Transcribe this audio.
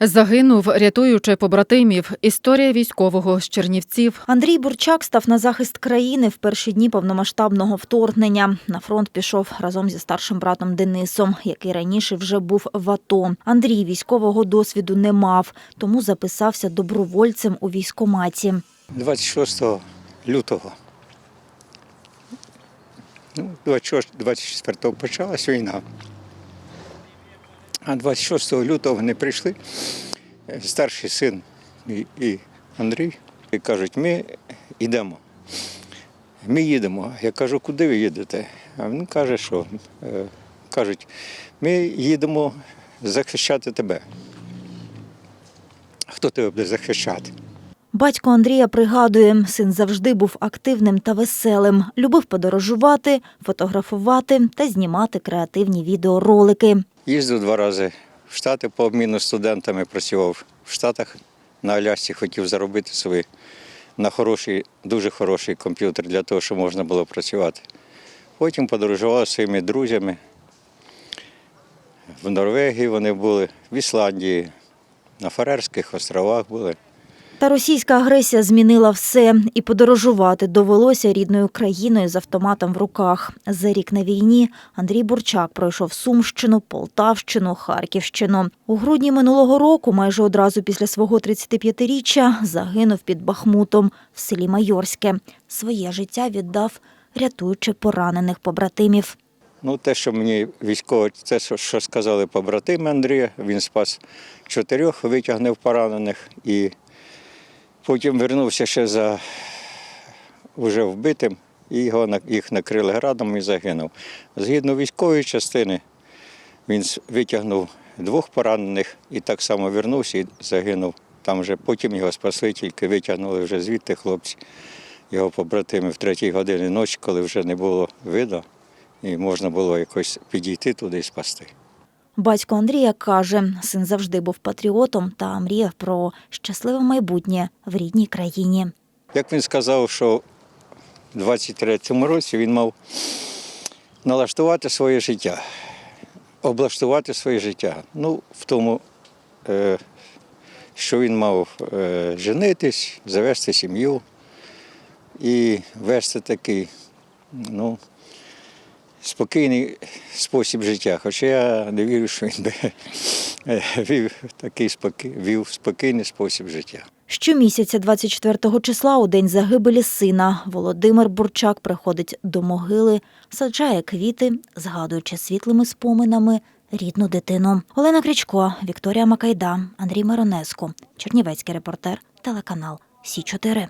Загинув, рятуючи побратимів. Історія військового з Чернівців. Андрій Бурчак став на захист країни в перші дні повномасштабного вторгнення. На фронт пішов разом зі старшим братом Денисом, який раніше вже був в АТО. Андрій військового досвіду не мав, тому записався добровольцем у військкоматі. 26 лютого. Ну, 26 24 почалась війна. А 26 лютого вони прийшли, старший син і, і Андрій, і кажуть, ми йдемо. Ми їдемо. Я кажу, куди ви їдете? А він каже, що е, кажуть, ми їдемо захищати тебе. Хто тебе буде захищати? Батько Андрія пригадує, син завжди був активним та веселим, любив подорожувати, фотографувати та знімати креативні відеоролики. Їздив два рази в Штати по обміну студентами, працював в Штатах на Алясці, хотів заробити собі на хороший, дуже хороший комп'ютер для того, щоб можна було працювати. Потім подорожував з своїми друзями. В Норвегії вони були, в Ісландії, на Фарерських островах були. Та російська агресія змінила все, і подорожувати довелося рідною країною з автоматом в руках. За рік на війні Андрій Бурчак пройшов Сумщину, Полтавщину, Харківщину. У грудні минулого року, майже одразу після свого 35-річчя, загинув під Бахмутом в селі Майорське. Своє життя віддав, рятуючи поранених побратимів. Ну, те, що мені військово, що- що сказали побратими Андрія, він спас чотирьох, витягнув поранених і потім вернувся ще за вже вбитим, і його їх накрили градом і загинув. Згідно військової частини, він витягнув двох поранених і так само вернувся і загинув. Там вже потім його спасли, тільки витягнули вже звідти хлопці, його побратими в третій годині ночі, коли вже не було видно і можна було якось підійти туди і спасти. Батько Андрія каже, син завжди був патріотом та мріяв про щасливе майбутнє в рідній країні. Як він сказав, що в 23-му році він мав налаштувати своє життя, облаштувати своє життя. Ну, в тому, е, що він мав е, женитись, завести сім'ю і вести такий, ну, спокійний спосіб життя. Хоча я не вірю, що він би е, вів такий спокій, вів спокійний спосіб життя. Щомісяця 24 числа у день загибелі сина Володимир Бурчак приходить до могили, саджає квіти, згадуючи світлими споминами рідну дитину. Олена Крічко, Вікторія Макайда, Андрій Миронеско, Чернівецький репортер, телеканал Сі 4